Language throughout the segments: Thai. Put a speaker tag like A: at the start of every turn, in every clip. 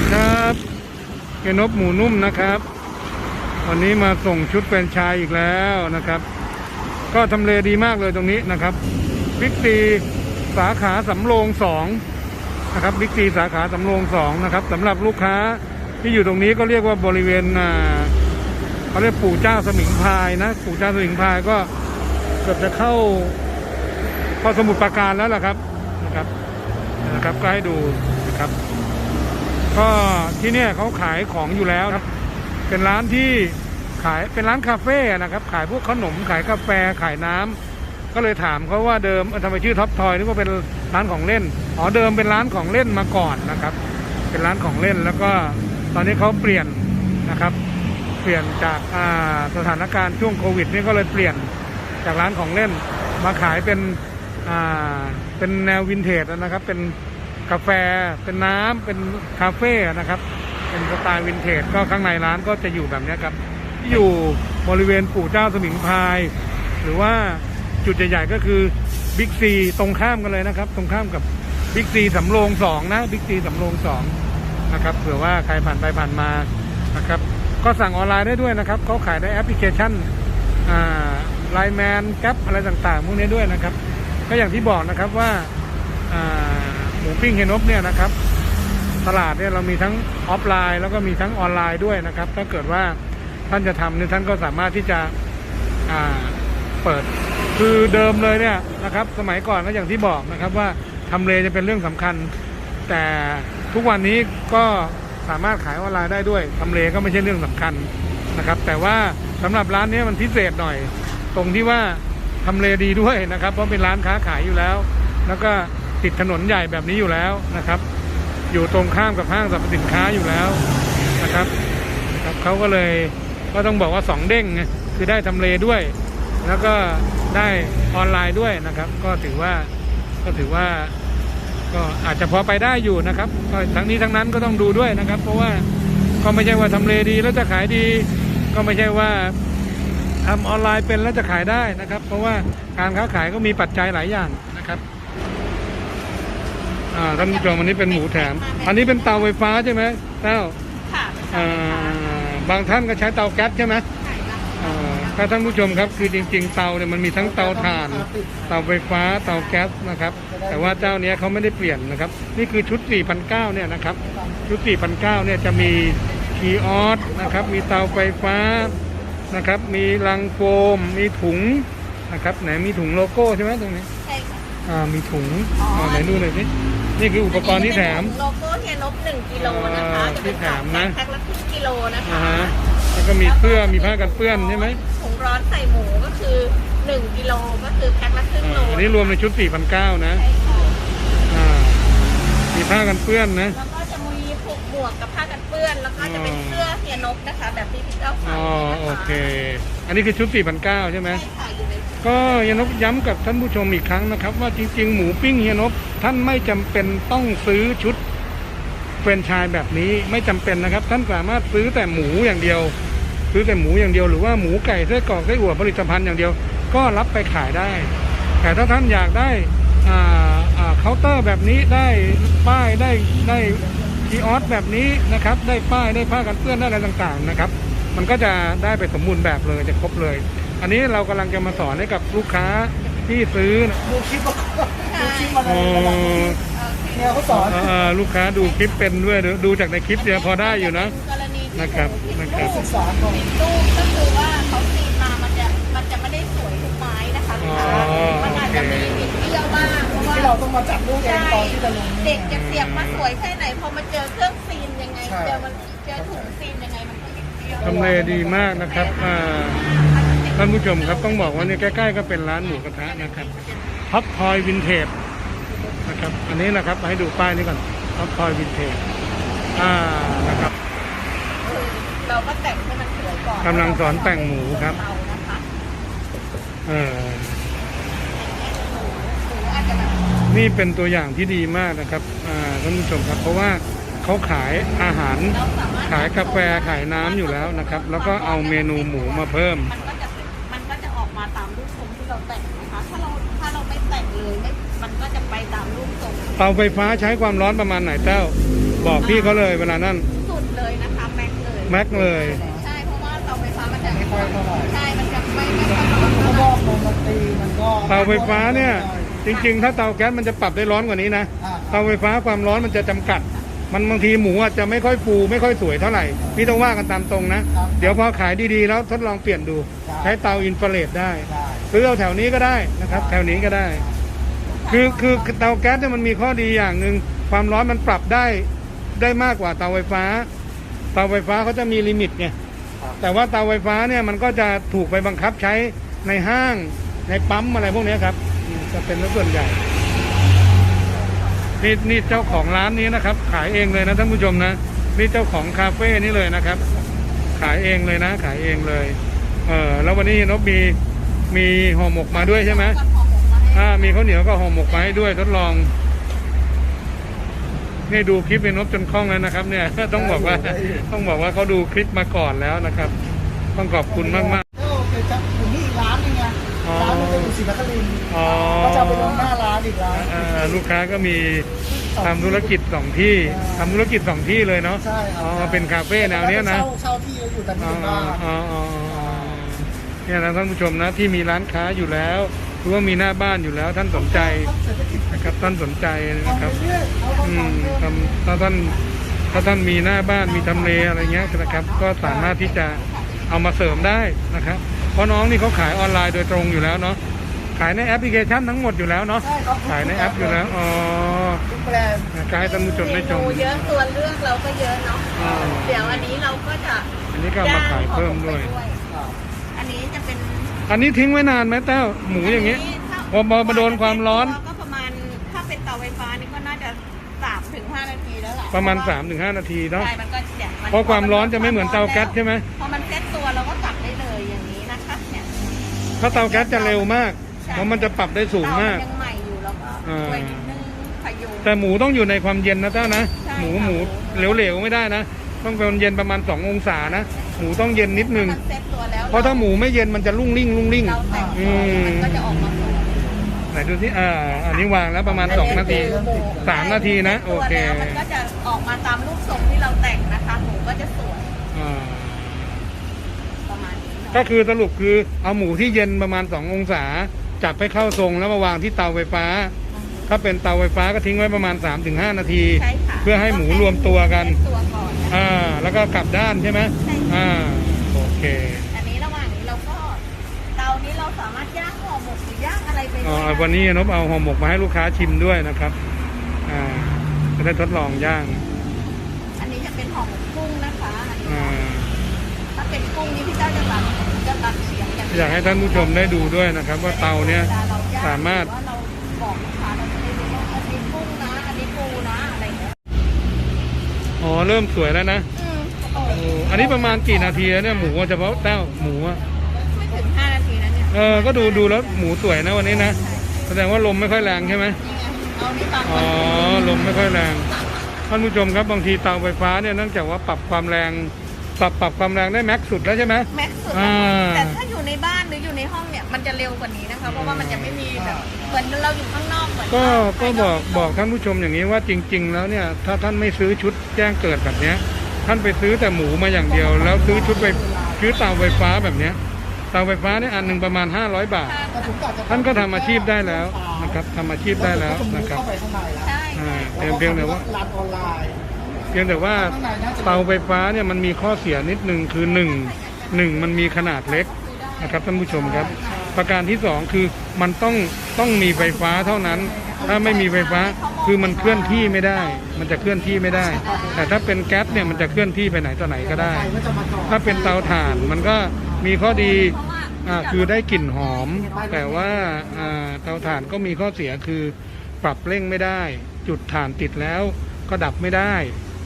A: ดีครับเกนบหมูนุ่มนะครับ วันนี้มาส่งชุดแฟนชายอีกแล้วนะครับ ก็ทำเลดีมากเลยตรงนี้นะครับบิ๊กซีสาขาสำโรงสองนะครับบิ๊กซีสาขาสำโรงสองนะครับสำหรับลูกค้าที่อยู่ตรงนี้ก็เรียกว่าบริเวณเขาเรียกปู่เจ้าสมิงพายนะปู่เจ้าสมิงพายก็เกือบจะเข้าเข้าสมุทรปราการแล้วล่ะครับนะครับนะครับก็ให้ดูนะครับ ก็ที่เนี่ยเขาขายของอยู่แล้วครับ เป็นร้านที่ขายเป็นร้านคาเฟ่นะครับ ขายพวกขนมขายกาแฟขายน้ำก็เลยถามเขาว่าเดิมทำไมชื่อท็อปทอยนึกว่าเป็นร้านของเล่นอ๋อเดิมเป็นร้านของเล่นมาก่อนนะครับ เป็นร้านของเล่นแล้วก็ตอนนี้เขาเปลี่ยนนะครับ เปลี่ยนจากาสถานการณ์ช่วงโควิดนี่ก็เลยเปลี่ยนจากร้านของเล่นมาขายเป็นเป็นแนววินเทจนะครับ เป็น กาแฟเป็นน้ำเป็นคาเฟ่นะครับ เป็นสไตล์วินเทจก็ข้างในร้านก็จะอยู่แบบนี้ครับที่อยู่บริเวณปู่เจ้าสมิงพราย หรือว่าจุดใหญ่ๆก็คือบิ๊กซีตรงข้ามกันเลยนะครับ ตรงข้ามกับบิ๊กซีสำโรงสองนะบิ๊กซีสำโรงสองนะครับเผื่อว่าใครผ่านไปผ่านมานะครับก็สั่งออนไลน์ได้ด้วยนะครับเขาขายในแอปพลิเคชันไลน์แมนแกปอะไรต่างๆพวกนี้ด้วยนะครับ ก็อย่างที่บอกนะครับว่าอ่า หมูปิ้งเฮนบเนี่ยนะครับ ตลาดเนี่ยเรามีทั้งออฟไลน์ แล้วก็มีทั้งออนไลน์ด้วยนะครับ ถ้าเกิดว่าท่านจะทำเนี่ยท่านก็สามารถที่จะอ่าเปิดคือเดิมเลยเนี่ยนะครับ สมัยก่อนก็อย่างที่บอกนะครับว่าทำเลจะเป็นเรื่องสำคัญ แต่ทุกวันนี้ก็สามารถขายออนไลน์ได้ด้วยทำเลก็ไม่ใช่เรื่องสำคัญนะครับ แต่ว่าสำหรับร้านนี้มันพิเศษหน่อย ตรงที่ว่าทำเลดีด้วยนะครับ เพราะเป็นร้านค้าขายอยู่แล้ว แล้วก็ ติดถนนใหญ่แบบนี้อยู่แล้วนะครับ อยู่ตรงข้ามกับห้างสรรพสินค้าอยู่แล้วนะครับครับเขาก็เลยก็ต้องบอกว่าสองเด้งไงคือได้ทำเลด้วย แล้วก็ได้ออนไลน์ด้วยนะครับ ก็ถือว่าก็ถือว่าก็อาจจะพอไปได้อยู่นะครับก็ทั้งนี้ทั้งนั้นก็ต้องดูด้วยนะครับ เพราะว่าก็ไม่ใช่ว่าทำเลดีแล้วจะขายดี ก็ไม่ใช่ว่าทำออนไลน์เป็นแล้วจะขายได้นะครับ เพราะว่าการค้าขายก็มีปัจจัยหลายอย่างนะครับ อ่าท่านผู้ชมอันนี้เป็นหมูแถม อันนี้เป็นเตาไฟฟ้าใช่ไหมเต้า
B: ค่ะ
A: อ่าบางท่านก็ใช้เตาแก๊สใช่ไหมอ่าถ้าท่านผู้ชมครับคือจริง ๆ เตาเนี่ยมันมีทั้งเตาถ่าน เตาไฟฟ้าเตาแก๊สนะครับ แต่ว่าเจ้าเนี้ยเขาไม่ได้เปลี่ยนนะครับ นี่คือชุด 4,900เนี่ยนะครับ ชุด 4,900เนี่ยจะมีคีออสนะครับ มีเตาไฟฟ้านะครับ มีลังโฟม มีถุงนะครับ ไหนมีถุงโลโก้ใช่ไหมตรงนี้
B: ใช่ค่ะ
A: อ่า มีถุงอ่าไหนดูหน่อยสิ นี่คืออุปกรณ์ที่แถม
B: โลโก้เฮียนบหนึ่งกิโลนะคะ
A: อ่า
B: จะเป็น
A: ที่แถมนะ
B: แพ็คละครึ่งกิโลนะ
A: อ่า
B: คะ
A: ฮะแล้วก็มีเสื้อมีผ้ากันเปื้อนใช่ไหม
B: ถุงร้อนใส่หมูก็คือหนึ่งกิโลก็คือแพ็คละครึ่ง
A: อ่า
B: โล
A: อันนี้รวมในชุด4,900นะ
B: ใช่ค่ะ
A: อ่ามีผ้ากันเปื้อนนะ
B: แล้วก็จะมีผูกหมวกกับผ้ากันเปื้อน แล้วก็จะเป็นเสื้อเฮียนบนะคะ แบบที่พี่เจ้าใส่
A: อ๋อ
B: นะคะ
A: โอเค อันนี้คือชุด4,900ใช่ไหม
B: ใช่ค่ะอยู่ใน
A: ก็เฮียนบย้ำกับท่านผู้ชมอีกครั้งนะครับ ว่าจริง ๆ หมูปิ้งเฮียนบท่านไม่จำเป็นต้องซื้อชุดเฟรนไชายแบบนี้ไม่จำเป็นนะครับ ท่านสามารถซื้อแต่หมูอย่างเดียว ซื้อแต่หมูอย่างเดียวหรือว่าหมูไก่ไส้กรอกไส้อั่วผลิตภัณฑ์อย่างเดียว ก็รับไปขายได้ แต่ถ้าท่านอยากได้อ่าอ่าเคาน์เตอร์แบบนี้ได้ป้ายได้ได้คีออสแบบนี้นะครับ ได้ป้ายได้ผ้ากันเปื้อนได้อะไรต่างๆนะครับ มันก็จะได้ไปสมบูรณ์แบบเลยจะครบเลย อันนี้เรากำลังจะมาสอนให้กับลูกค้าที่ซื้อนะ
C: ดูคลิปมาก่อนดูคลิปมาเล
A: อ๋อย
C: เนี่ยเขาสอน
A: เอ่อลูกค้าดูคลิปเป็นด้วยดูดูจากในคลิปเนี่ยพอได้อยู่นะ
B: กรณีที่
A: นะครับ
B: หมูผิด
A: นะครับ
B: รูป
C: ศึกษาก่อน
B: ผิดรูปก็คือว่าเขาซีนมามันจะมันจะไม่ได้สวยทุกไม้นะคะลูกค้า
A: อ๋อ
B: มันอาจจะมีบิดเบี้ยวบ้างเพราะว่า
C: ที่เราต้องมาจับลูกเองตอนที่จะลง
B: เด็กจะเสียบมาสวยแค่ไหนพอมาเจอเครื่องซีนยังไง
C: ใช่
B: เจอมันเจอถุงซีนยังไงมันก็บิดเบี้ยว
A: ทำเลดีมากนะครับอ่า ท่านผู้ชมครับต้องบอกว่าเนี่ยใกล้ๆก็เป็นร้านหมูกระทะนะครับท็อปทอยวินเทจนะครับอันนี้นะครับให้ดูป้ายนี้ก่อนท็อปทอยวินเทจอ่านะครับ
B: คือเราก็แต่งให้มันสวยก่อน
A: กำลังสอนแต่งหมูครับ
B: เตานะคะ
A: เออ
B: หมูอาจจะแบบ
A: นี่เป็นตัวอย่างที่ดีมากนะครับอ่าท่านผู้ชมครับ เพราะว่าเขาขายอาหาร
B: เราสามารถ
A: ขายกาแฟขายน้ำอยู่แล้วนะครับ แล้วก็เอาเมนูหมูมาเพิ่ม
B: มันก็จะมันก็จะออกมาตามรูปทรงที่เราแต่งนะคะ ถ้าเราถ้าเราไม่แต่ง เลยไม่มันก็จะไปตามรูปทรง
A: เตาไฟฟ้าใช้ความร้อนประมาณไหนเต้า
B: ป
A: บอกพี่เขาเลยเวลานั้น
B: สุดเลยนะคะแม็กเลย
A: แม็กเลย
B: ใช่เพราะว่าเตาไฟฟ้ามันจะ
C: ไม่ค่อยเท่าไหร่
B: ใช่มันจะไม่ไม่ค่อยร้อน
C: เพ
B: เท่า
C: ราะ
B: ไหร่
C: ว่าลมมันตีมันก็
A: เตาไฟฟ้าเนี่ยจริงๆ ถ้าเตาแก๊สมันจะปรับได้ร้อนกว่านี้นะ
C: อ่า
A: เตาไฟฟ้าความร้อนมันจะจำกัด มันบางทีหมูอาจจะไม่ค่อยฟูไม่ค่อยสวยเท่าไหร่พี่ต้องว่ากันตามตรงนะ
C: ครับ
A: เดี๋ยวพอขายดีๆ แล้วทดลองเปลี่ยนดู
C: ครับ
A: ใช้เตาอินฟราเรดได้
C: ได้
A: ซื้อเอาแถวนี้ก็ได้นะครับ แถวนี้ก็ได้ คือคือเตาแก๊สเนี่ยมันมีข้อดีอย่างหนึ่งความร้อนมันปรับได้ได้มากกว่าเตาไฟฟ้า เตาไฟฟ้าเขาจะมีลิมิตไง
C: ครับ
A: แต่ว่าเตาไฟฟ้าเนี่ยมันก็จะถูกไปบังคับใช้ในห้างในปั๊มอะไรพวกเนี้ยครับอืมจะเป็นส่วนใหญ่นี่นี่เจ้าของร้านนี้นะครับ ขายเองเลยนะท่านผู้ชมนะนี่เจ้าของคาเฟ่นี่เลยนะครับ ขายเองเลยนะ ขายเองเลย เออแล้ววันนี้นบมีมีห่อหมกมาด้วยใช่ไหม
B: ก็ข อหมกมาให้
A: อ่ามีข้าวเหนียวก็ห่อหมกมาให้ด้วยทดลองนี่ดูคลิปเป็นนบจนคล่องแล้วนะครับ เนี่ยต้องบอกว่าต้องบอกว่าเขาดูคลิปมาก่อนแล้วนะครับ ต้องขอบคุณมากมาก
C: ก็เป็นจะอยู่นี่อีกร้านหนึงไง
A: อ๋อ
C: ร้านหนึงจะอยู่ศรีนครินทร์
A: ๆอ๋อ
C: ก็จะเอาไปลงหน้าร้านอีกร้าน
A: อ่าลูกค้าก็มีทำธุรกิจสองที่ทำธุรกิจสองที่เลยเนาะ
C: ใช่ครั
A: อ๋อเป็นคาเฟ่แนวเนี้ยนะ
C: เช่าเช่าที่อยู่แต่ไม่
A: อ๋อ
C: ถึงบ้าน
A: อ๋ออ๋ออ๋อเนี่ยนะท่านผู้ชมนะที่มีร้านค้าอยู่แล้วห รือว่ามีหน้าบ้านอยู่แล้ว ท่านสนใจ
C: เศรษฐกิจ
A: นะครับ ท่านสนใจ
C: ทำ
A: นะค
C: ไป
A: รับ
C: เรื่อยเอา
A: อืม
C: ทำเพิ่ม
A: ทำถ้าท่านถ้าท่านมีหน้าบ้านมีทำเลอะไรเงี้ยนะครับ ก็สามารถที่จะเอามาเสริมได้นะครับ เพราะน้องนี่เขาขายออนไลน์โดยตรงอยู่แล้วเนาะขายในแอปพลิเคชันทั้งหมดอยู่แล้วเนาะ
C: ใช่ครับ
A: ขายในแอปอยู่แล้วอ๋อ
C: ทุกแบรนด์
A: กายท่านผู้ชมได้ชม
B: เมนูเยอะตัวเลือกเราก็เยอะเนาะ
A: อ่า
B: เดี๋ยวอันนี้เราก็จะ
A: อันนี้ก็เอามาขายเพิ่มด้วย
C: ครับ
B: อันนี้จะเป็น
A: อันนี้ทิ้งไว้นานไหมเต้าหมูอย่างนี้
B: ถ้า
A: พอมาโดนความร้อน
B: ก็ประมาณถ้าเป็นเตาไฟฟ้านี่ก็น่าจะสามถึงห้านาทีแล้วล่ะ
A: ประมาณ
B: เพ
A: 3-5 นาทีเนาะ
B: ใช่มันก็เนี่ย
A: เพราะความร้อนจะไม่เหมือนเตาแก๊สใช่ไหม
B: พอมันเซ็ตตัวเราก็กลับได้เลยอย่างนี้นะคะเนี่ย
A: ถ้าเตาแก๊สจะเร็วมากเพราะมันจะปรับได้สูงมาก
B: เตนยังใหม่อยู่แล้วก็
A: อ่า
B: ช่วยนิดนึงพยุง
A: แต่หมูต้องอยู่ในความเย็นนะเต้านะ
B: ใช่
A: หมู
B: ค่ะ
A: หมูเหลวๆไม่ได้นะ ต้องเป็นเย็นประมาณ 2 องศานะ หมูต้องเย็นนิดนึง
B: มันเซ็ตตัวแล้ว
A: เพราะถ้าหมูไม่เย็นมันจะรุ่งริ่งรุ่งริ่ง
B: เราแต่ง
A: อื
B: ตัว
A: ม
B: มันก็จะออกมาสวย
A: ไหนดูที่อ่า อันนี้วางแล้วประมาณ2นาที3นาทีนะ โอเค
B: ตัวแล้วมันก็จะออกมาตามรูปทรงที่เราแต่งนะคะหมูก็จะสวย
A: อ่า
B: ประมาณนี้เนอะ
A: ก็คือสรุปคือเอาหมูที่เย็นประมาณ 2 องศา จับให้เข้าทรงแล้วมาวางที่เตาไฟฟ้า ถ้าเป็นเตาไฟฟ้าก็ทิ้งไว้ประมาณ 3-5 นาที
B: ใช่ค่ะ
A: เพื่อให้หมูรวมตัวกัน
B: เซ็ตตัวก่อนนะคะ
A: อ่า แล้วก็กลับด้านใช่ไหม
B: ใช่ค่ะ
A: อ่า โอเค
B: อันนี้ระหว่างนี้เราก็เตานี้เราสามารถย่างห่อหมกหรือย่างอะไรไป
A: อ๋
B: ด้
A: อ
B: วยะ
A: วันนี้นบเอาห่อหมกมาให้ลูกค้าชิมด้วยนะครับ อ่า จะได้ทดลองย่าง
B: อันนี้จะเป็นห่อหมกกุ้งนะคะอันนี้
A: อ่า
B: ถ้าเป็นกุ้งนี่พี่เจ้าจะตัดจะตัดเสียงอย่างเดีว
A: อยากให้ท่านผู้ชมได้ดูด้วยนะครับ ว่าเตาเนี้ย
B: วลเย่ง
A: สามารถ
B: อ๋อเริ่
A: มสวยแล้วนะ
B: อืมโอ้
A: โอ้อันนี้ประมาณกี่นาทีแล้วเนี่ยหมูเฉพาะเต้าหมูอะ
B: ไม่ถึงห้านาทีนะเนี่ย
A: เออก็ดูดูแล้วหมูสวยนะวันนี้นะแสดงว่าลมไม่ค่อยแรงใช่ไหม
B: นี่ไงเอานี่ตาม
A: อ๋อลมไม่ค่อยแรงท่านผู้ชมครับบางทีเตาไฟฟ้าเนี่ยเนื่องจากว่าปรับความแรงปรับปรับความแรงได้แม็กซ์สุดแล้วใช่ไหม
B: แม็กซ์สุด
A: อ่า
B: แต่ถ้าอยู่ ในบ้านหรืออยู่ในห้องเนี่ยมันจะเร็วกว่านี้นะคะ เพราะว่ามันจะไม่มีแบบเหมือนเราอยู่ข้างนอกเหมือน
A: ก็ก็
B: ภายน
A: บอก
B: ที่
A: บอกท่านผู้ชมอย่างนี้ว่าจริง ๆ แล้วเนี่ยถ้าท่านไม่ซื้อชุดแจ้งเกิดแบบเนี้ย ท่านไปซื้อแต่หมูมาอย่างเดียว แล้วซื้อชุดไปซื้อเตาไฟฟ้าแบบเนี้ยเตาไฟฟ้าเนี่ยอันหนึ่งประมาณ 500 บาท
C: แต่ผมกะจะ
A: ท่านก็ทำอาชีพได้แล้วนะครับทำอาชีพได้แล้วนะครับ
C: เข้าไปข้างในแล้ว
B: ใช่
A: อ่า
B: ใช่
A: เพียงเพียงแต่ว่า
C: ร้านออนไลน์
A: เพียงแต่ว่าเตาไฟฟ้าเนี่ยมันมีข้อเสียนิดนึงคือหนึ่งหนึ่งมันมีขนาดเล็ก นะครับท่านผู้ชมครับ ประการที่สองคือมันต้องต้องมีไฟฟ้าเท่านั้น ถ้าไม่มีไฟฟ้าคือมันเคลื่อนที่ไม่ได้ มันจะเคลื่อนที่ไม่ได้ แต่ถ้าเป็นแก๊สเนี่ยมันจะเคลื่อนที่ไปไหนต่อไหนก็ได้ ถ้าเป็นเตาถ่านมันก็มีข้อดีอ่าคือได้กลิ่นหอม แต่ว่าอ่าเตาถ่านก็มีข้อเสียคือปรับเร่งไม่ได้ จุดถ่านติดแล้วก็ดับไม่ได้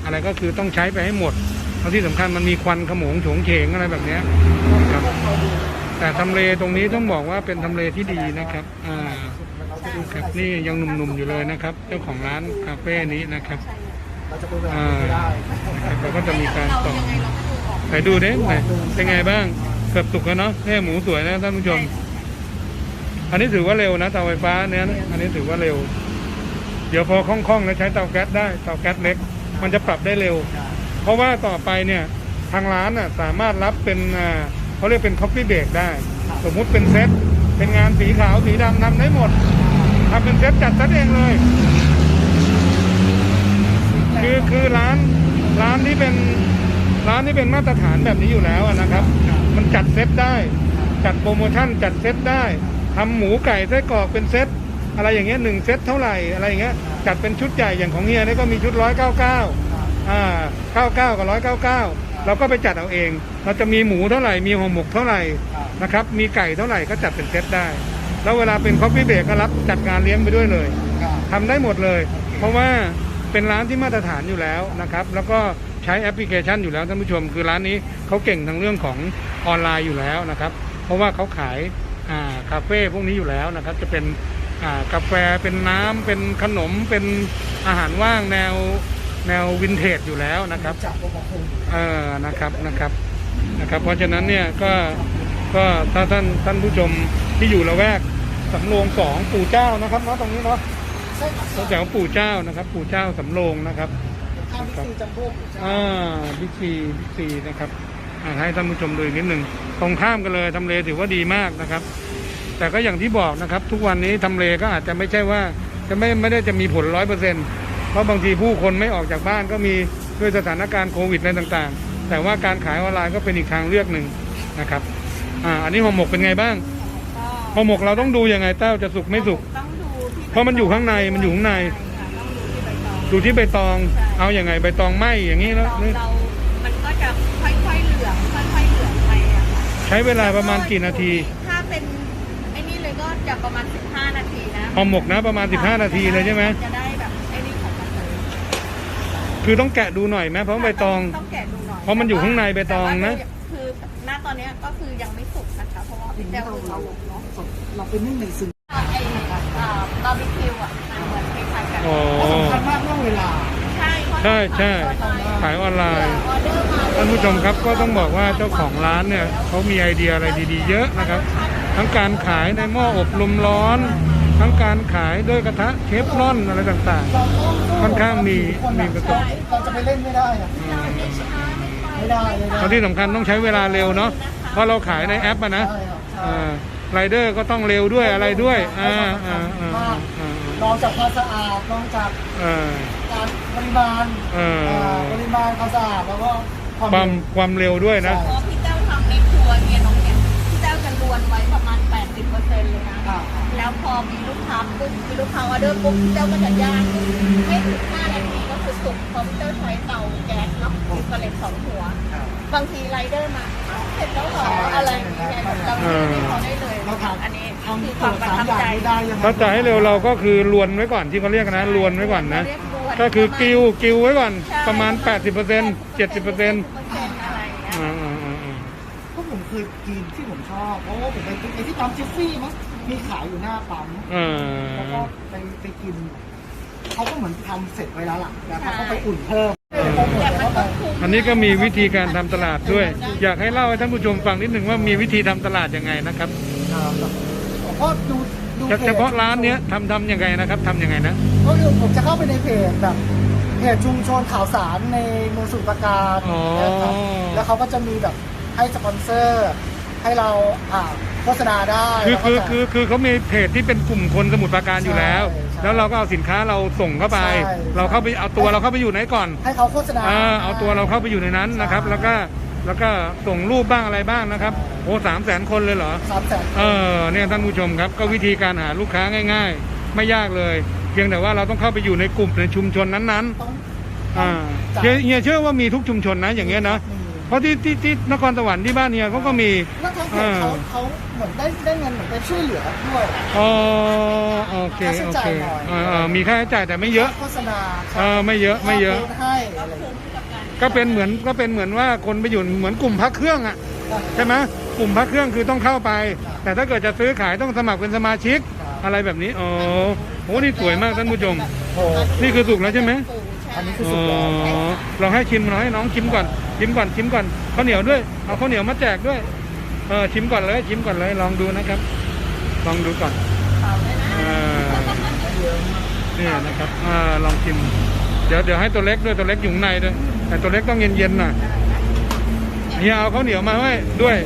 A: อะไรก็คือต้องใช้ไปให้หมดแล้วที่สำคัญมันมีควันขโมงโฉงเฉงอะไรแบบเนี้ครับ แต่ทำเลตรงนี้ต้องบอกว่าเป็นทำเลที่ดีนะครับ อ่าครับนี่ยังหนุ่มๆอยู่เลยนะครับ เจ้าของร้านคาเฟ่นี้นะครับ
C: เราจะไปแบบ
A: อ่า
C: ไม่ได้
A: นะครับแล้วก็จะมีการ
B: เรา
A: ต่อ
B: ยังไงเราก็ดูออก
A: ไหนดูเด้ไหนเป็นไงบ้างเกือบสุกแล้วเนาะเนี่ยหมูสวยนะท่านผู้ชม อันนี้ถือว่าเร็วนะเตาไฟฟ้าเนี่ยนะอันนี้ถือว่าเร็ว เดี๋ยวพอคล่องๆแล้วใช้เตาแก๊สได้เตาแก๊สเล็ก มันจะปรับได้เร็ว เพราะว่าต่อไปเนี่ยทางร้านน่ะสามารถรับเป็นอ่า เขาเรียกเป็นคอฟฟี่เบรกได้ สมมุติเป็นเซตเป็นงานสีขาวสีดำทำได้หมดทำเป็นเซตจัดซตเองเลย คือคือร้านร้านที่เป็นร้านที่เป็นมาตรฐานแบบนี้อยู่แล้วนะครับ มันจัดเซตได้ จัดโปรโมชั่นจัดเซตได้ทำหมูไก่ไส้กรอกเป็นเซตอะไรอย่างเงี้ยหนึ่งเซตเท่าไหร่อะไรอย่างเงี้ยจัดเป็นชุดใหญ่อย่างของเฮียนี่ก็มีชุดร้อยเก้าเก้าอ่าเก้าเก้ากับร้อยเก้าเก้า เราก็ไปจัดเอาเอง เราจะมีหมูเท่าไหร่ มีห่อหมกเท่าไหร่นะครับ มีไก่เท่าไหร่ก็จัดเป็นเซตได้ แล้วเวลาเป็นคอฟฟี่เบรกก็รับจัดงานเลี้ยงไปด้วยเลยทำได้หมดเลย เพราะว่าเป็นร้านที่มาตรฐานอยู่แล้วนะครับ แล้วก็ใช้แอปพลิเคชันอยู่แล้วท่านผู้ชม คือร้านนี้เขาเก่งทางเรื่องของออนไลน์อยู่แล้วนะครับ เพราะว่าเขาขายอ่าคาเฟ่พวกนี้อยู่แล้วนะครับ จะเป็นอ่ากาแฟ เป็นน้ำเป็นขนม เป็นอาหารว่างแนว แนววินเทจอยู่แล้วนะครับ
C: จับโปรโมชั่น
A: เออนะครับนะครับนะครับ เพราะฉะนั้นเนี่ยก็ก็ถ้าท่านท่านผู้ชมที่อยู่ละแวกสำโรงสองปู่เจ้านะครับเนาะตรงนี้เนาะ
C: ใช่ครับ
A: แถวปู่เจ้านะครับ ปู่เจ้าสำโรงนะครับ
C: ข้าวบิ๊กซีจัมโบ้
A: อ่าบิ๊กซีบิ๊กซีนะครับอ่าให้ท่านผู้ชมดูอีกนิดหนึ่งตรงข้ามกันเลยทำเลถือว่าดีมากนะครับ แต่ก็อย่างที่บอกนะครับ ทุกวันนี้ทำเลก็อาจจะไม่ใช่ว่าจะไม่ไม่ได้จะมีผลร้อยเปอร์เซ็นต์ เพราะบางทีผู้คนไม่ออกจากบ้านก็มีด้วยสถานการณ์โควิดอะไรต่างๆ แต่ว่าการขายออนไลน์ก็เป็นอีกทางเลือกหนึ่งนะครับอ่าอันนี้ห่อหมกเป็นไงบ้าง
B: ก็
A: ห่อหมกเราต้องดูยังไงเต้าจะสุกไม่สุก
B: ต้องดูที่
A: เพราะมันอยู่ข้างในมันอยู่ข้างใน
B: ช่ค่ะต้องดูที่ใบตอง
A: ดูที่ใบตองเอาอย่างไงใบตองไหมอย่างนี้แล้ว
B: เราเรา มันก็จะค่อยๆเหลืองค่อยๆเหลืองไปอะค่ะ
A: ใช้เวลาประมาณกี่นาที
B: ถ้าเป็นไอ้นี่เลยก็จะประมาณ 15 นาทีนะ
A: ห่อหมกนะประมาณ 15 นาทีเลยใช่ไหม
B: จะได้แบบไอ้นี่ของมันเลย
A: คือต้องแกะดูหน่อยไหมเพราะใบตอง
B: ต้องแกะดูหน่อย
A: เพราะมันอยู่ข้างในใบตองนะ
B: แต่ว่าคือณตอนเนี้ยก็คือยังไม่สุกนะคะ เพราะว่าพี่แจ้วเราเนาะ
C: สดเราเป็นนึ่งในซึง
B: ไอ้อ่าบาร์บีคิวอะมันเหมือนคล้ายๆกัน
A: อ๋อ
C: และสำคัญมากเรื่องเวลา
B: ใช่เพราะ
A: ใช่ใช่
B: ออนไลน์
A: ขายออนไลน์
B: ออเดอร์มา
A: ท่านผู้ชมครับก็ต้องบอกว่าเจ้าของร้านเนี่ยเขามีไอเดียอะไรดีๆ เยอะนะครับ ทั้งการขายในหม้ออบลมร้อน ทั้งการขายด้วยกระทะเชฟรอนอะไรต่าง
C: เราต้องสู้
A: ค่อนข้างมี
C: คน
A: มีประสบ
C: เราจะไปเล่นไม่ได้อะไม่ได้เลย
A: ๆ
C: นะ
A: แล้วที่สำคัญต้องใช้เวลาเร็วเนาะเพราะเราขายในแอปอะนะ
C: ใช่ครับใช่
A: อ่าไรเดอร์ก็ต้องเร็วด้วยอะไรด้วยอ่าอ่าอ่าอ่าอ่าน
C: อกจากความสะอาดนอกจาก
A: อ่า
C: การปริมาณ
A: เออ
C: อ่าปริมาณความสะอาดแล้วก็
A: ความความเร็วด้วยนะ
B: เพราะพี่แจ้วทำในครัวเนี่ยน้องเนี่ยพี่แจ้วจะรวนไว้ประมาณ 80%เลยนะ
C: อ่า
B: แล้วพอมีลูกค้าปุ๊บมีลูกค้าออเดอร์ปุ๊บพี่เจ้าก็จะย่างไม่ถึง5นาทีก็คือสุกเพราะพี่เจ้าใช้เตาแก๊สเนาะอินฟราเรดสองหัว บางทีไรเดอร์มาอ้าวเสร็จแล้วเหรออะไรอย่างเงี้ยเราไม่ได้เขาได้เลย
C: เราถาม
B: อันนี้
C: ทำ
B: คือค
C: ตัว
B: วามประ
C: สาม
B: ทับ
C: อย่าง
B: ใจ
C: นี้ได้ยังไง
A: ถ้าจะให้เร็วเราก็คือลวนไว้ก่อนที่เขาเรียกนะลวนไว้ก่อนนะ
B: เรียรวน
A: ก็คือกิวกิวไว้ก่อน
B: ใช่
A: ประมาณ 80% 70%
C: คยกินที่ผมชอบเพราะว่าผมไปกินไอ้ที่ปั๊มจิฟฟี่มั้งมีขายอยู่หน้าปั๊ม
A: อ่า
C: แล้วก็ไปไปกินเขาก็เหมือนทำเสร็จไว้แล้วล่ะแต่เขาก็ไปอุ่นเพิ่ม
B: แต่มันก็คุ้ม
A: อันนี้ก็มีวิธีการทำตลาดด้วย อยากให้เล่าให้ท่านผู้ชมฟังนิดหนึ่งว่ามีวิธีทำตลาดยังไงนะครับ
C: ผมก็ดูดู
A: เฉพาะร้านเนี้ยทำทำยังไงนะครับทำยังไงนะ
C: ก็คือผมจะเข้าไปในเพจแบบเพจชุมชนข่าวสารในเมืองสมุทรปราการ
A: อ๋อ
C: นะครับแล้วเขาก็จะมีแบบ ให้สปอนเซอร์ ให้เราอ่าโฆษณาได้
A: คือ
C: แล้วก็
A: คือ
C: จะ
A: คือคือเขามีเพจที่เป็นกลุ่มคนสมุทรปราการอยู่แล้ว
C: ใช่ใช่
A: แล้วเราก็เอาสินค้าเราส่งเข้าไป
C: ใช่
A: เราเข้าไปเอาตัวเราเข้าไปอยู่ไหนก่อน
C: ให้เขาโฆษณา
A: อ่าเอาตัวเราเข้าไปอยู่ในนั้นนะครับแล้วก็แล้วก็ส่งรูปบ้างอะไรบ้างนะครับโอ้สามแสนคนเลยเหรอ
C: สามแสน
A: เออเนี่ยท่านผู้ชมครับก็วิธีการหาลูกค้าง่าย ๆ ไม่ยากเลย เพียงแต่ว่าเราต้องเข้าไปอยู่ในกลุ่มในชุมชนนั้น
C: ต้อง
A: ๆอ่า
C: จ่าย
A: เฮียเฮียเชื่อว่ามีทุกชุมชนนะอย่างเงี้ยนะ
C: มี
A: เพราะที่ที่ที่นครสวรรค์ที่บ้านเฮียเขาก็มี
C: แล้วทางเพจเขาเขาเหมือนได้ได้เงินเหมือนไปช่วยเหลือด้วย
A: อ๋อโอเค
C: ค่าใช้
A: โอ
C: จ่าย
A: เค
C: หน่อย
A: เออเออมีค่าใช้จ่ายแต่ไม่เยอะ
C: โฆษณา
A: เออไม่เยอะไม่เยอะ
C: ค่าโพสต์ให้อะไรอย่างเงี้ย
A: ก็เป็นเหมือนก็เป็นเหมือนว่าคนไปอยู่เหมือนกลุ่มพักเครื่องอะใช่ไหมกลุ่มพักเครื่องคือต้องเข้าไป แต่ถ้าเกิดจะซื้อขายต้องสมัครเป็นสมาชิก อะไรแบบนี้อ๋อโหนี่สวยมากท่านผู้ชม
C: โอ้
A: นี่คือสุกแล้วใช่ไหม
C: อันนี้คือ
A: อ๋
C: สุ
A: อ
C: ดแล้ว
A: ลองให้ชิมลองให้น้องชิมก่อน ชิมก่อนชิมก่อนข้าวเหนียวด้วย เอาข้าวเหนียวมาแจกด้วย เออชิมก่อนเลยชิมก่อนเลยลองดูนะครับ ลองดูก่อนอ่าเนี่ยนะครับอ่าลองชิม เดี๋ยวเดี๋ยวให้ตัวเล็กด้วยตัวเล็กอยู่ข้างในด้วยแต่ตัวเล็กต้องเย็นๆหน่อยเฮียเอาข้าวเหนียวมาไว้ด้วย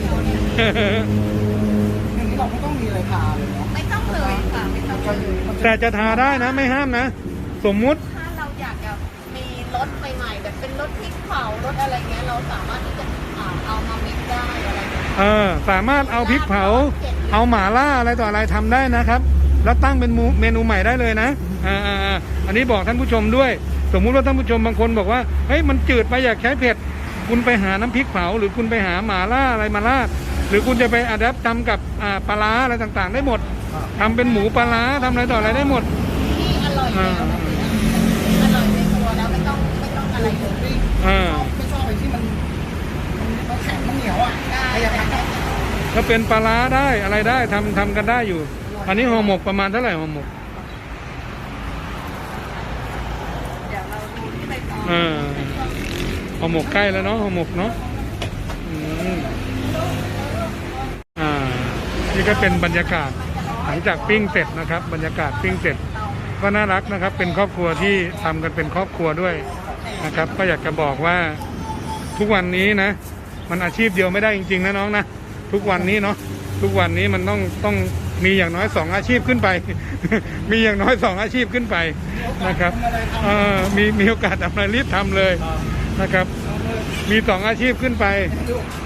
C: อย่างนี้เราไม่ต้องมีอะไรทาเลยเนาะ
B: ไม่ต้องเลยค่ะไม่ต้อง
C: ก็
B: เล
C: คือยมันจะ
A: แต่จะทาได้นะไม่ห้ามนะ สมมุติ
B: รถใหม่ๆแบบเป็นรถพริกเผารถอะไรเงี้ยเราสามารถที่จะอ่าเอามามิกได้อะไรเงี้ย
A: เออสามารถเอาพริกเผา เอาหม่าล่าอะไรต่ออะไรทำได้นะครับ แล้วตั้งเป็นเมนูเมนูใหม่ได้เลยนะอ่าอ่าอ่าอันนี้บอกท่านผู้ชมด้วย สมมุติว่าท่านผู้ชมบางคนบอกว่าเฮ้ยมันจืดไปอยากใช้เผ็ด คุณไปหาน้ำพริกเผา หรือคุณไปหาหม่าล่าอะไรมาราดหรือคุณจะไปอัดแอปทำกับอ่าปลาร้าอะไรต่างๆ ได้หมดทำเป็นหมูปลาร้าทำอะไรต่ออะไรได้หมด
B: ที่อร่อยแล้วก็คือ อ่า
C: ไม่ชอบไอ้ที่มันมันมันแข็งมันเหนียวอะ
B: ได้
C: พยายาม
B: ได้
A: ถ้าเป็นปลาร้าได้อะไรได้ทำทำกันได้อยู่ อันนี้ห่อหมกประมาณเท่าไหร่ห่อหมก
B: เดี๋ยวเราดูที่ใบตอง
A: อ่าห่อหมกใกล้แล้วเนาะห่อหมกเนาะอืมอ่า นี่ก็เป็นบรรยากาศหลังจากปิ้งเสร็จนะครับ บรรยากาศปิ้งเสร็จก็น่ารักนะครับ เป็นครอบครัวที่ทำกันเป็นครอบครัวด้วย นะครับ ก็อยากจะบอกว่าทุกวันนี้นะ มันอาชีพเดียวไม่ได้จริง ๆ นะน้องนะ ทุกวันนี้เนาะทุกวันนี้มันต้องต้องมีอย่างน้อยสองอาชีพขึ้นไป มีอย่างน้อยสองอาชีพขึ้นไปนะครับเออมีมีโอกาสทำอะไรรีบทำเลยนะครับ มีสองอาชีพขึ้นไป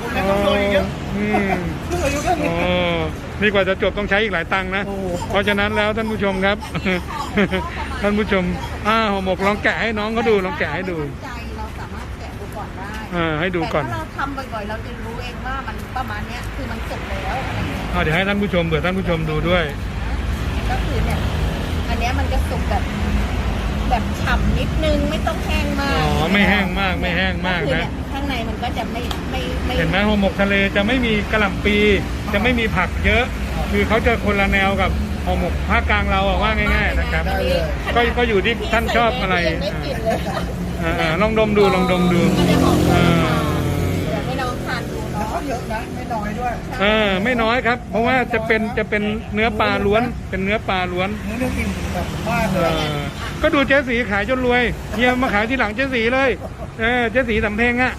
C: ผมยังต้องโดนอีกเยอะ
A: อืม
C: เพิ่งอายุแค่นี้
A: โอ้นี่กว่าจะจบต้องใช้อีกหลายตังค์นะ
C: โอ้
A: เพราะฉะนั้นแล้วท่านผู้ชมครับ ท่านผู้ชมอ่าห่อหมกลองแกะให้น้องเขาดูลองแกะให้ดู
B: ใจเราสามารถแกะดูก่อนได้
A: อ่าให้ดูก่อน
B: แต่ถ้าเราทำบ่อยๆ เราจะรู้เองว่ามันประมาณเนี้ยคือมันสุกแล้วอะไรเงี้ย
A: อ่าเดี๋ยวให้ท่านผู้ชมเผื่อท่านผู้ชมดูด้วย
B: ก็คือเนี่ย อันเนี้ยมันจะสุกแบบ แบบฉ่ำนิดนึงไม่ต้องแห้งมาก
A: อ๋อไม่แห้งมากไม่แห้งมาก
B: คือ
A: นะ
B: เนี่ยข้างในมันก็จะไม่ไม่ไม่
A: เห็นไหมห่อหมกทะเลจะไม่มีกระหล่ำปี จะไม่มีผักเยอะ คือเขาจะคนละแนวกับห่อหมกภาคกลางเราอะว่าง่าย ๆนะครับ
B: อันนี้
A: ก็ก็อยู่ที่ท่านชอบอะไร
B: ยังไม่กลิ่นเลย
A: อ่าอ่าลองดมดูลองดมดู
B: ก็จะหอม
A: อ่า
B: เเนาะ
C: ก็เยอะนะไม่น้อยด้วย
A: เออไม่น้อยครับ เพราะว่าจะเป็นจะเป็นเนื้อปลาล้วน เป็นเนื้อปลาล้วน
C: มื้อนึงกินแบบมากเล
A: เอยอก็ดูเจ๊สีขายจนรวยเฮียมาขายที่หลังเจ๊สีเลยเออเจ๊สีสำเพ็งอะ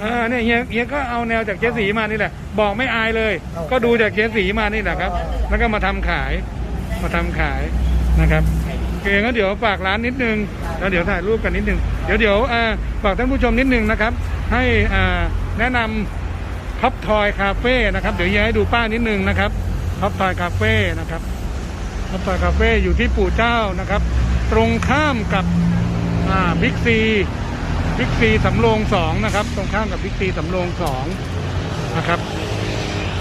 A: เออเนี่ยเฮียเฮียก็เอาแนวจากเจ๊สีมานี่แหละ บอกไม่อายเลย ก็ดูจากเจ๊สีมานี่แหละครับ แล้วก็มาทำขายมาทำขายนะครับโอเคงั้นเดี๋ยวฝากร้านนิดนึงแล้วเดี๋ยวถ่ายรูปกันนิดนึงเดี๋ยวเดี๋ยวอ่าฝากท่านผู้ชมนิดนึงนะครับ ให้อ่าแนะนำ ท็อปทอยคาเฟ่นะครับ เดี๋ยวเฮียให้ดูป้านิดนึงนะครับท็อปทอยคาเฟ่นะครับท็อปทอยคาเฟ่อยู่ที่ปู่เจ้านะครับ ตรงข้ามกับบิ๊กซีบิ๊กซีสำโรงสองนะครับ ตรงข้ามกับบิ๊กซีสำโรงสองนะครับ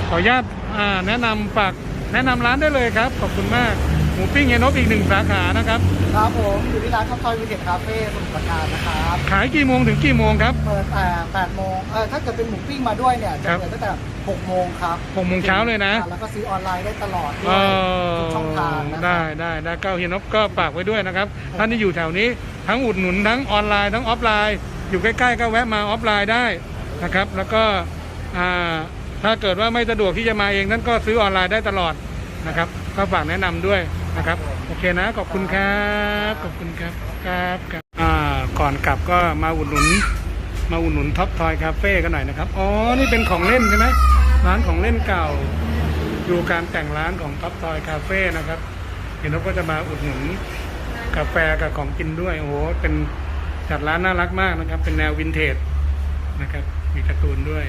A: ขออนุญาตแนะนำฝากแนะนำร้านได้เลยครับ ขอบคุณมาก หมูปิ้งเฮยนบอีกหนึ่งสาขานะครับ
C: ครับผมอยู่ที่ร้านท็อปทอยวิเทคคาเฟ่สมุทรปราการนะครับ
A: ขายกี่โมงถึงกี่โมงครับ
C: เปิดแต่8โมงเออถ้าเกิดเป็นหมูปิ้งมาด้วยเนี่ยจะ
A: ครับ
C: เปิดตั้งแต่6โมงครับ
A: หกโมงเช้าเลยนะ
C: แล้วก็ซื้อออนไลน์ได้ตลอดด้
A: เอ
C: วย
A: อ
C: ทุกช่องทางนะค
A: ได้
C: รับ
A: ได้ได้เก้าเฮียนบก็ฝากไว้ด้วยนะครับ ท่านที่อยู่แถวนี้ทั้งอุดหนุนทั้งออนไลน์ทั้งออฟไลน์ อยู่ใกล้ๆก็แวะมาออฟไลน์ได้นะครับ แล้วก็อ่าถ้าเกิดว่าไม่สะดวกที่จะมาเองนั้นก็ซื้อออนไลน์ได้ตลอดนะครับก็ฝากแนะนำด้วย นะครับ โอเคนะ ขอบคุณครับ ขอบคุณครับ ครับครับอ่า ก่อนกลับก็มาอุดหนุน มาอุดหนุนท็อปทอยคาเฟ่กันหน่อยนะครับ อ๋อ นี่เป็นของเล่นใช่ไหมร้านของเล่นเก่า ดูการแต่งร้านของท็อปทอยคาเฟ่นะครับ เห็นว่าก็จะมาอุดหนุนกาแฟกับของกินด้วย โอ้โห เป็นจัดร้านน่ารักมากนะครับ เป็นแนววินเทจนะครับ มีการ์ตูนด้วย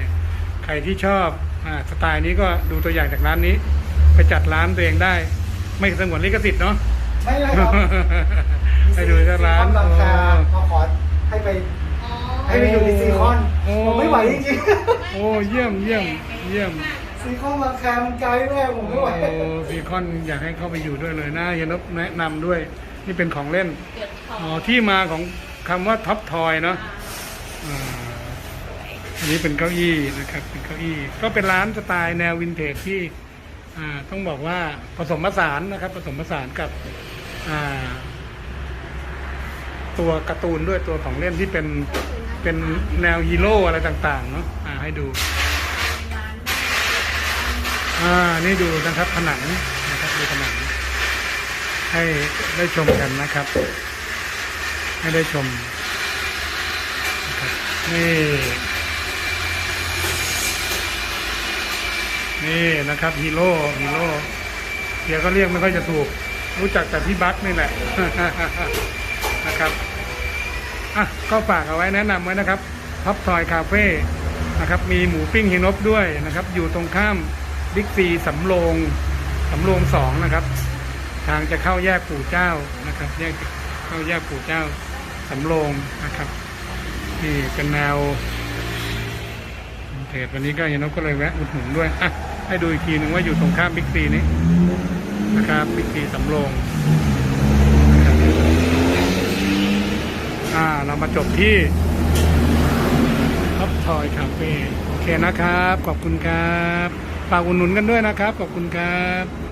A: ใครที่ชอบอสไตล์นี้ก็ดูตัวอย่างจากร้านนี้ ไปจัดร้านตัวเองได้ ไม่สงวนลิขสิทธิ์เนาะ
C: ไม่เลยครับ
A: ให้ดูที่ร้าน
C: ซีคอนบาง
A: โอ้
C: คามาขอให้ไป
B: อ๋อ
C: ให้ไปอยู่ที่ซีคอน
A: โอ้
C: ผมไม่ไหวจริง
A: โอ้เยี่ยมเยี่ยมเยี่ยม
C: ๆ ซีคอนบางคามันไกลแม่ผมไม่ไหว
A: โอ้ซีคอนอยากให้เข้าไปอยู่ด้วยเลยนะเฮียนบแนะนำด้วย นี่เป็นของเล่น
B: เก็บทอ
A: อ๋องที่มาของคำว่าท็อปทอยเนาะอ่าอันนี้เป็นเก้าอี้นะครับ เป็นเก้าอี้ ก็เป็นร้านสไตล์แนววินเทจที่อ่า ต้องบอกว่าผสมผสานนะครับ ผสมผสานกับตัวการ์ตูนด้วยตัวของเล่นที่เป็นเป็นแนวฮีโร่อะไรต่างๆเนาะให้ดู
B: น
A: อ่า นี่ดูนะครับผนังนะครับดูผนัง ให้ได้ชมกันนะครับ ให้ได้ชมนะครับ นี่นะครับฮีโร่ฮีโร่เดี๋ยวก็เรียกไม่ค่อยจะถูก รู้จักแต่พี่บัคนี่แหละนะครับอะก็ฝากเอาไว้แนะนำไว้นะครับท็อปทอยคาเฟ่นะครับมีหมูปิ้งเฮยนบด้วยนะครับ อยู่ตรงข้ามบิ๊กซีสำโรงสำโรงสองนะครับ ทางจะเข้าแยกปู่เจ้านะครับแยกเข้าแยกปู่เจ้าสำโรงนะครับนี่เป็นแนวเพจวันนี้ก็เห็นนก็เลยแวะอุดหนุนด้วยอะ ให้ดูอีกทีหนึ่งว่าอยู่ตรงข้ามบิ๊กซีนี้นะครับบิ๊กซีสำโรงอ่าเรามาจบที่ท็อปทอยคาเฟ่โอเคนะครับ ขอบคุณครับฝากอุดหนุนกันด้วยนะครับ ขอบคุณครับ